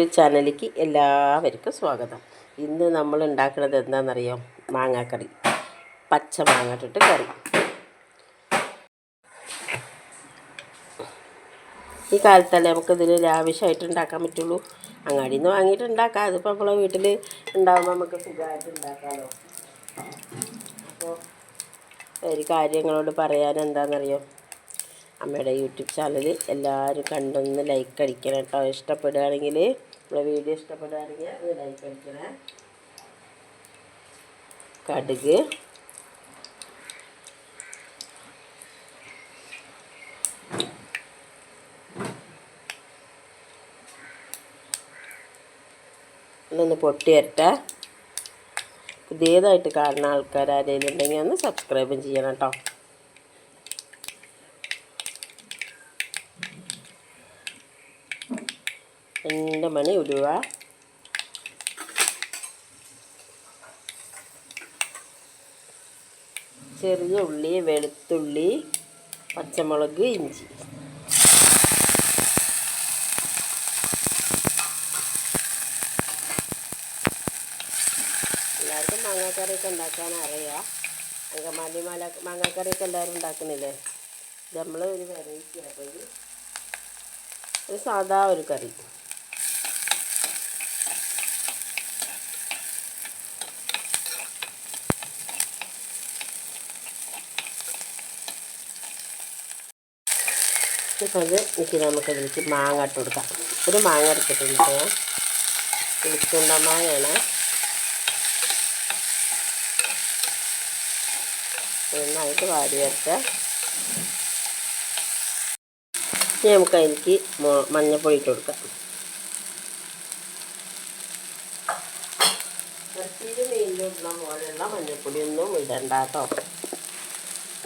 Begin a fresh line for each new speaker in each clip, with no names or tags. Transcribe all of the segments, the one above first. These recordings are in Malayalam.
യൂട്യൂബ് ചാനലിലേക്ക് എല്ലാവർക്കും സ്വാഗതം. ഇന്ന് നമ്മൾ ഉണ്ടാക്കുന്നത് എന്താണെന്നറിയോ? മാങ്ങാക്കറി. പച്ച മാങ്ങ ഇട്ടിട്ട് കറി. ഈ കാലത്തല്ലേ നമുക്ക് ഇതിന് ലാവിഷമായിട്ട് ഉണ്ടാക്കാൻ പറ്റുള്ളൂ. അങ്ങാടിയിൽ നിന്ന് വാങ്ങിയിട്ട് ഉണ്ടാക്കാം. അതിപ്പോൾ നമ്മളെ വീട്ടിൽ ഉണ്ടാകുമ്പോൾ നമുക്ക് സുഖമായിട്ട് ഉണ്ടാക്കാമല്ലോ അപ്പോൾ ഒരു കാര്യങ്ങളോട് പറയാൻ എന്താണെന്നറിയോ? അമ്മയുടെ യൂട്യൂബ് ചാനൽ എല്ലാവരും കണ്ടൊന്ന് ലൈക്ക് അടിക്കണം കേട്ടോ. ഇഷ്ടപ്പെടുകയാണെങ്കിൽ നമ്മുടെ വീഡിയോ ഇഷ്ടപ്പെടുകയാണെങ്കിൽ ഒന്ന് ലൈക്ക് അടിക്കണേ. കടുക്. ഒന്ന് പൊട്ടി വരട്ടെ പുതിയതായിട്ട് കാണുന്ന ആൾക്കാർ ആരെങ്കിലും ഉണ്ടെങ്കിൽ ഒന്ന് സബ്സ്ക്രൈബും ചെയ്യണം കേട്ടോ രണ്ട് മണി ഉലുവ. ചെറിയ ഉള്ളി വെളുത്തുള്ളി പച്ചമുളക് ഇഞ്ചി. എല്ലാവർക്കും മാങ്ങാക്കറിയൊക്കെ ഉണ്ടാക്കാൻ അറിയാം. അങ്കമാലി മാല മാങ്ങാക്കറിയൊക്കെ എല്ലാവരും ഉണ്ടാക്കുന്നില്ലേ? നമ്മൾ ഒരു വെറൈറ്റി അപ്പോൾ ഒരു സാധാ ഒരു കറി. ഇപ്പം അത് എനിക്ക് നമുക്ക് ഇതിലേക്ക് മാങ്ങ ഇട്ട് കൊടുക്കാം. ഒരു മാങ്ങ എടുത്തിട്ടുണ്ട് ഞാൻ വിളിച്ചുണ്ട മാങ്ങയാണ്. നന്നായിട്ട് വാരി വരട്ടെ ഇനി നമുക്ക് അതിലേക്ക് മഞ്ഞപ്പൊടി ഇട്ട് കൊടുക്കാം. ഇറച്ചിയിൽ മീനിലിടുന്ന പോലെയുള്ള മഞ്ഞപ്പൊടിയൊന്നും ഇടണ്ട കേട്ടോ.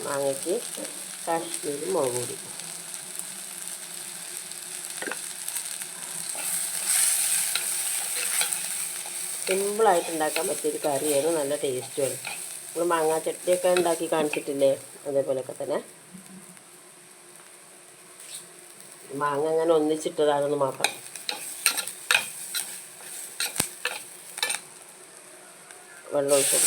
മാങ്ങയ്ക്ക് കാശ്മീരി മുളക് പൊടി. സിമ്പിളായിട്ട് ഉണ്ടാക്കാൻ പറ്റിയൊരു കറിയാണ് നല്ല ടേസ്റ്റുമാണ് നമ്മൾ മാങ്ങാ ചട്ടിയൊക്കെ ഉണ്ടാക്കി കാണിച്ചിട്ടില്ലേ? അതേപോലെയൊക്കെ തന്നെ. മാങ്ങ അങ്ങനെ ഒന്നിച്ചിട്ടതാണെന്ന് മാത്രം. വെള്ളം ഒഴിച്ച്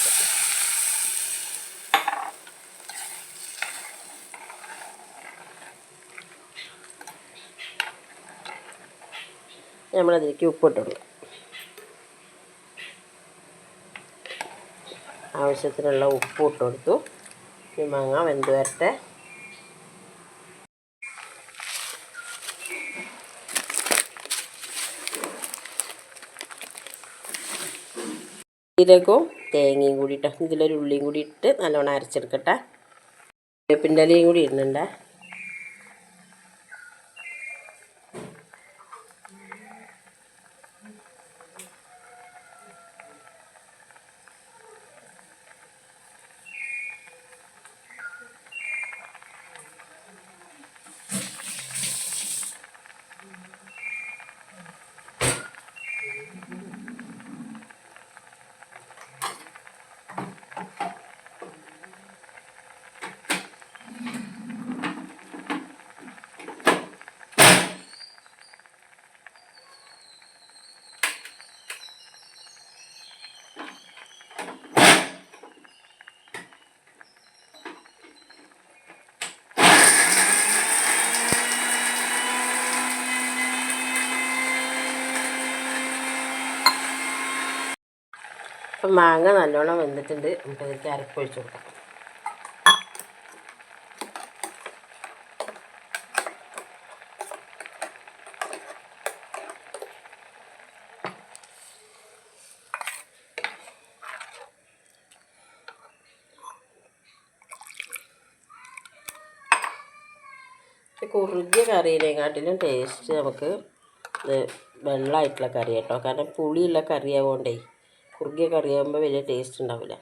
നമ്മളതിലേക്ക് ഉപ്പിട്ട് ആവശ്യത്തിനുള്ള ഉപ്പ് ഇട്ട് കൊടുത്തു. ഈ മാങ്ങ വെന്ത് വരട്ടെ. ജീരകവും തേങ്ങയും കൂടി ഇട്ട് ഇതിലൊരു ഉള്ളിയും കൂടി ഇട്ട് നല്ലോണം അരച്ചെടുക്കട്ടെ. വേപ്പിന്റെ ഇലയും കൂടി ഇടുന്നുണ്ട്. അപ്പം മാങ്ങ നല്ലോണം വെന്തിട്ടുണ്ട്. നമുക്ക് ഇതിലേക്ക് അരപ്പൊഴിച്ച് കൊടുക്കാം. കുറുകിയ കറിയിനെക്കാട്ടിലും ടേസ്റ്റ് നമുക്ക് വെള്ളമായിട്ടുള്ള കറി കേട്ടോ കാരണം പുളിയുള്ള കറി കുറുകിയ കറിയാകുമ്പോൾ വലിയ ടേസ്റ്റ് ഉണ്ടാവില്ല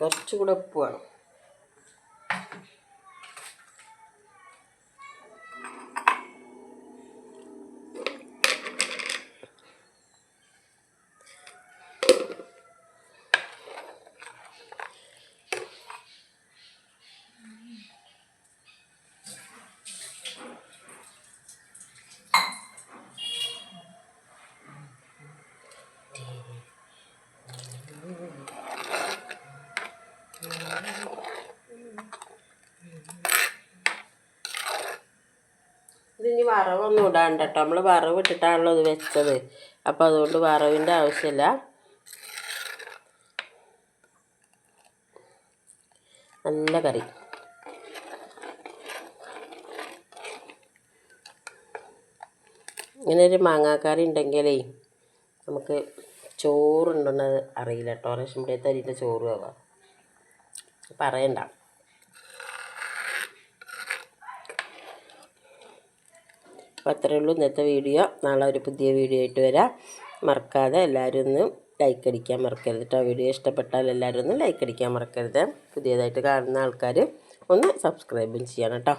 കുറച്ചുകൂടെ ഉപ്പ് വേണം. ഇതിനി വറവൊന്നും ഇടാണ്ട് കേട്ടോ നമ്മൾ വറവ് ഇട്ടിട്ടാണല്ലോ ഇത് വെച്ചത്. അപ്പോൾ അതുകൊണ്ട് വറവിന്റെ ആവശ്യമില്ല. നല്ല കറി. ഇങ്ങനെ ഒരു മാങ്ങാക്കറി ഉണ്ടെങ്കിലേ നമുക്ക് ചോറുണ്ടെന്നത് അറിയില്ല കേട്ടോ. റേഷൻ പിടിയത്തെ അരിയിലെ ചോറ് ആവാം. പറയണ്ട. അപ്പോൾ അത്രയേ ഉള്ളൂ ഇന്നത്തെ വീഡിയോ. നാളെ ഒരു പുതിയ വീഡിയോ ആയിട്ട് വരാം. മറക്കാതെ എല്ലാവരും ഒന്ന് ലൈക്ക് അടിക്കാൻ മറക്കരുത് കേട്ടോ. വീഡിയോ ഇഷ്ടപ്പെട്ടാൽ എല്ലാവരും ഒന്ന് ലൈക്ക് അടിക്കാൻ മറക്കരുത്. പുതിയതായിട്ട് കാണുന്ന ആൾക്കാർ ഒന്ന് സബ്സ്ക്രൈബും ചെയ്യണം കേട്ടോ.